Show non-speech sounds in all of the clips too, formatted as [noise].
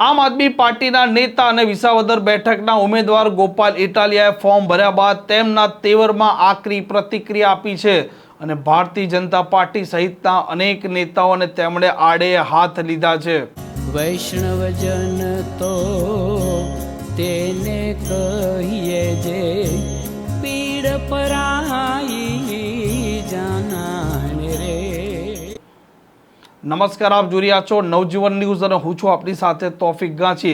આમ આદમી પાર્ટીના નેતા અને વિસાવદર બેઠકના ઉમેદવાર ગોપાલ ઇટાલિયાએ ફોર્મ ભર્યા બાદ તેમના તેવરમાં આકરી પ્રતિક્રિયા આપી છે અને ભારતીય જનતા પાર્ટી સહિતના અનેક નેતાઓને તેમણે આડે હાથ લીધા છે. વૈષ્ણવજન તો તેને કહીએ જે પીડ પરાઈ નમસ્કાર, આપ જોઈ રહ્યા છો નવજીવન ન્યૂઝ અને હું છું આપની સાથે તોફિક ગાંચી.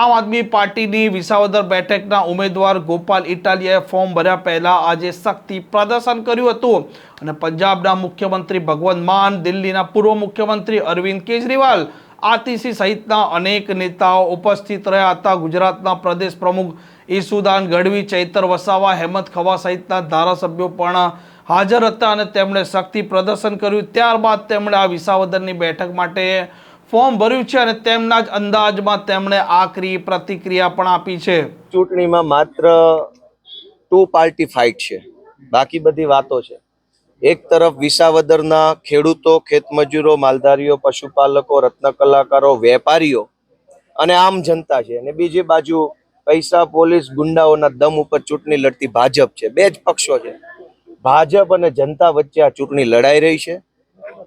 આમ આદમી પાર્ટીની વિસાવદર બેઠકના ઉમેદવાર ગોપાલ ઇટાલિયાએ ફોર્મ ભર્યા પહેલાં આજે શક્તિ પ્રદર્શન કર્યું હતું. અને પંજાબના મુખ્યમંત્રી ભગવંત માન, દિલ્હીના પૂર્વ મુખ્યમંત્રી અરવિંદ કેજરીવાલ આતિશી સહિતના અનેક નેતાઓ ઉપસ્થિત રહ્યા હતા. ગુજરાતના પ્રદેશ પ્રમુખ ઈસુદાન ગઢવી, ચૈતર વસાવા, હેમંત ખવા સહિતના ધારાસભ્યો પણ હાજર હતા અને તેમણે શક્તિ પ્રદર્શન કર્યું. ત્યારબાદ તેમણે આ વિસાવદરની બેઠક માટે ફોર્મ ભર્યું છે અને તેમના જ અંદાજમાં તેમણે આકરી પ્રતિક્રિયા પણ આપી છે. ચૂંટણીમાં માત્ર ટુ પાર્ટી ફાઇટ છે. બાકી બધી વાતો છે. એક તરફ વિસાવદરના ખેડૂતો, ખેતમજૂરો, માલધારીઓ, પશુપાલકો રત્ન કલાકારો વેપારીઓ અને આમ જનતા છે. અને બીજી બાજુ પૈસા, પોલીસ, ગુંડાઓના દમ ઉપર ચૂંટણી લડતી ભાજપ છે. બે જ પક્ષો છે. ભાજપ અને જનતા વચ્ચે આ ચૂંટણી લડાઈ રહી છે.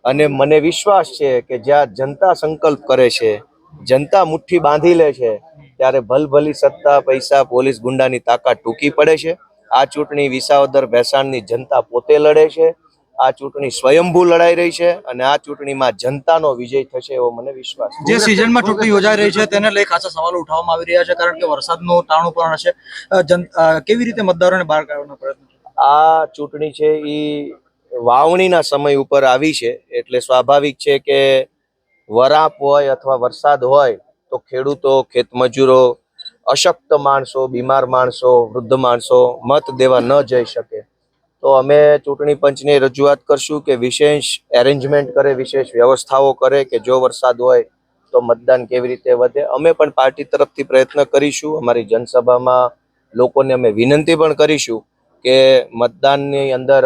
અને મને વિશ્વાસ છે કે જ્યાં જનતા સંકલ્પ કરે છે, જનતા મુઠ્ઠી બાંધી લે છે, ત્યારે ભલભલી સત્તા, પૈસા, પોલીસ ગુંડાની તાકાત ટૂંકી પડે છે. આ ચૂંટણી વિસાવદર ભેસાણની જનતા પોતે લડે છે. આ ચૂંટણી સ્વયંભૂ લડાઈ રહી છે અને આ ચૂંટણીમાં જનતાનો વિજય થશે એવો મને વિશ્વાસ જે સિઝનમાં ચૂંટણી યોજાઈ રહી છે તેને લઈ ખાસા સવાલો ઉઠાવવામાં આવી રહ્યા છે કારણ કે વરસાદનું તાણું પણ હશે. કેવી રીતે મતદારોને બહાર કાઢવાનો પ્રયત્ન? આ ચૂંટણી છે એ વાવણીના સમય ઉપર આવી છે. એટલે સ્વાભાવિક છે કે વરાપ હોય અથવા વરસાદ હોય તો ખેડૂતો ખેતમજૂરો અશક્ત માણસો, બીમાર માણસો, વૃદ્ધ માણસો મત દેવા ન જઈ શકે. તો અમે ચૂંટણી પંચને રજૂઆત કરશું કે વિશેષ એરેન્જમેન્ટ કરે, વિશેષ વ્યવસ્થાઓ કરે કે જો વરસાદ હોય તો મતદાન કેવી રીતે વધે. અમે પણ પાર્ટી તરફથી પ્રયત્ન કરીશું. અમારી જનસભામાં લોકોને અમે વિનંતી પણ કરીશું કે મતદાનની અંદર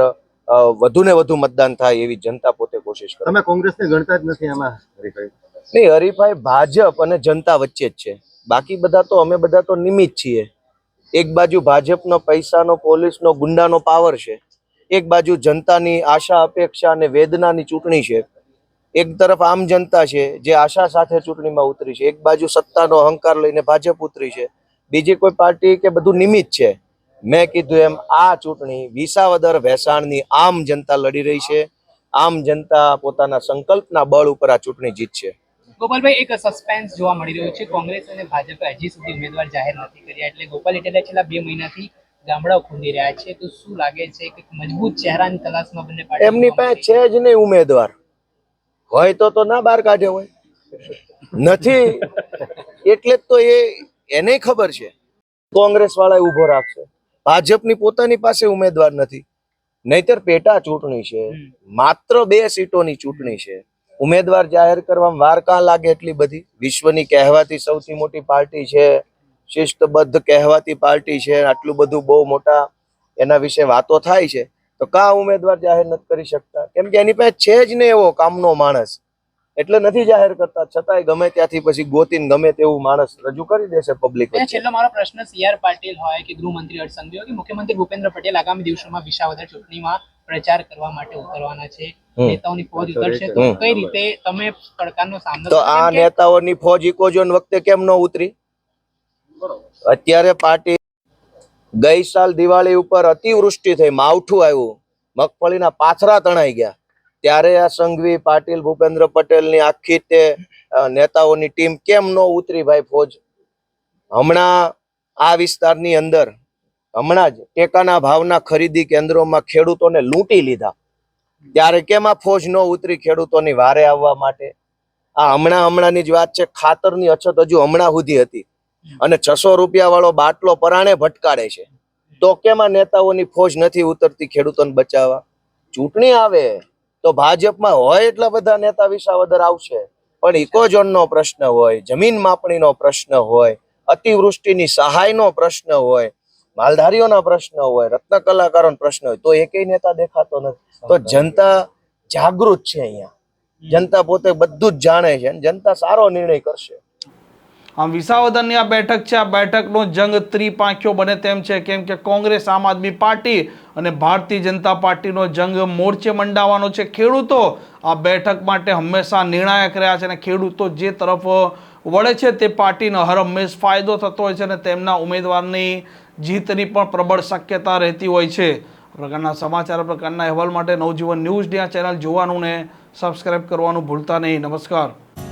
વધુ ને વધુ મતદાન થાય એવી જનતા પોતે કોશિશ કરે. તમે કોંગ્રેસને ગણતા જ નથી આમાં હરીફાઈ? નહીં હરીફાઈ ભાજપ અને જનતા વચ્ચે જ છે. બાકી બધા તો અમે બધા તો નિમિત્ત છીએ. એક બાજુ ભાજપનો પૈસાનો પોલીસનો ગુંડાનો પાવર છે. એક બાજુ જનતાની આશા અપેક્ષા અને વેદનાની ચૂંટણી છે. એક તરફ આમ જનતા છે જે આશા સાથે ચૂંટણીમાં ઉતરી છે. એક બાજુ સત્તાનો અહંકાર લઈને ભાજપ ઉતરી છે. બીજી કોઈ પાર્ટી કે બધું નિમિત્ત છે. મેં કીધું એમ આ ચૂંટણી વિસાવદર ભેસાણની આમ જનતા લડી રહી છે. આમ જનતા પોતાના સંકલ્પના બળ ઉપર આ ચૂંટણી જીતશે. ગોપાલભાઈ એક સસ્પેન્સ જોવા મળી રહ્યું છે. કોંગ્રેસ અને ભાજપે હજી સુધી ઉમેદવાર જાહેર નથી કર્યા એટલે ગોપાલ ઇટાલિયા છેલ્લા બે મહિનાથી ગામડાઓ ખોદી રહ્યા છે. તો શું લાગે છે કે મજબૂત ચહેરાની તલાશમાં બંને પાર્ટી એમની પાસે છે જ નહીં ઉમેદવાર. હોય તો તો ના બહાર કાઢે હોય. નથી. [laughs] એટલે જ તો એ એને ખબર છે. કોંગ્રેસ વાળા ઊભો રાખશે. ભાજપની પોતાની પાસે ઉમેદવાર નથી. નહીતર પેટા ચૂંટણી છે. માત્ર બે સીટોની ચૂંટણી છે. ઉમેદવાર જાહેર કરવામાં વાર કાં લાગે એટલી બધી? વિશ્વની કહેવાતી સૌથી મોટી પાર્ટી છે. શિસ્તબદ્ધ કહેવાતી પાર્ટી છે. આટલું બધું બહુ મોટા એના વિશે વાતો થાય છે. તો કા ઉમેદવાર જાહેર નથી કરી શકતા? કેમ કે એની પાસે છે જ નહીં એવો કામનો માણસ. એટલે નથી જાહેર કરતા. છતાંય ગમે ત્યાંથી પછી ગોતીને ગમે તેવું માણસ રજૂ કરી દેશે પબ્લિક છેલ્લો મારો પ્રશ્ન સીઆર પાટીલ હોય કે ગૃહમંત્રી હર્ષ હોય કે મુખ્યમંત્રી ભૂપેન્દ્ર પટેલ આગામી દિવસોમાં વિસાવદર ચૂંટણીમાં પ્રચાર કરવા માટે ઉતરવાના છે. નેતાઓની ફોજ ઉતરશે? તો કઈ રીતે તમે પડકારનો સામનો તો આ નેતાઓની ફોજ ઇકોઝોન વખતે કેમ ન ઉતરી? અત્યારે પાર્ટી ગઈ સાલ દિવાળી ઉપર અતિવૃષ્ટિ થઈ માવઠું આવ્યું. મગફળીના પાથરા તણાઈ ગયા. ત્યારે આ સંઘવી પાટીલ ભૂપેન્દ્ર પટેલની આખી તે નેતાઓની ટીમ કેમ ન ઉતરી ભાઈ ફોજ? હમણાં આ વિસ્તારની અંદર હમણાં જ ટેકાના ભાવના ખરીદી કેન્દ્રોમાં ખેડૂતોને લૂંટી લીધા. ત્યારે કેમ આ ફોજ ન ઉતરી ખેડૂતોની વારે આવવા માટે? આ હમણાં હમણાંની જ વાત છે, ખાતરની અછત હજુ હમણાં સુધી હતી. અને છસો રૂપિયા વાળો બાટલો પરાણે ભટકાડે છે. તો કેમ આ નેતાઓની ફોજ નથી ઉતરતી ખેડૂતોને બચાવવા? ચૂંટણી આવે. તો ભાજપમાં હોય એટલા બધા નેતા વિસાવદર આવશે. પણ ઇકોઝોનનો પ્રશ્ન હોય જમીન માપણીનો પ્રશ્ન હોય અતિવૃષ્ટિની સહાયનો પ્રશ્ન હોય માલધારીઓના પ્રશ્ન હોય રત્ન કલાકારોનો પ્રશ્ન હોય તો એકેય નેતા દેખાતો નથી. તો જનતા જાગૃત છે અહીંયા. જનતા પોતે બધું જ જાણે છે અને જનતા સારો નિર્ણય કરશે. આમ વિસાવદરની આ બેઠક છે, આ બેઠકનો જંગ ત્રિપાંખ્યો બને તેમ છે. કેમ કે કોંગ્રેસ, આમ આદમી પાર્ટી અને ભારતીય જનતા પાર્ટીનો જંગ મોરચે મંડાવવાનો છે. ખેડૂતો આ બેઠક માટે હંમેશા નિર્ણાયક રહ્યા છે અને ખેડૂતો જે તરફ વળે છે તે પાર્ટીનો હર હંમેશ ફાયદો થતો હોય છે અને તેમના ઉમેદવારની જીતની પણ પ્રબળ શક્યતા રહેતી હોય છે. પ્રકારના સમાચાર, પ્રકારના અહેવાલ માટે નવજીવન ન્યૂઝ આ ચેનલ જોવાનું ને સબસ્ક્રાઈબ કરવાનું ભૂલતા નહીં. નમસ્કાર.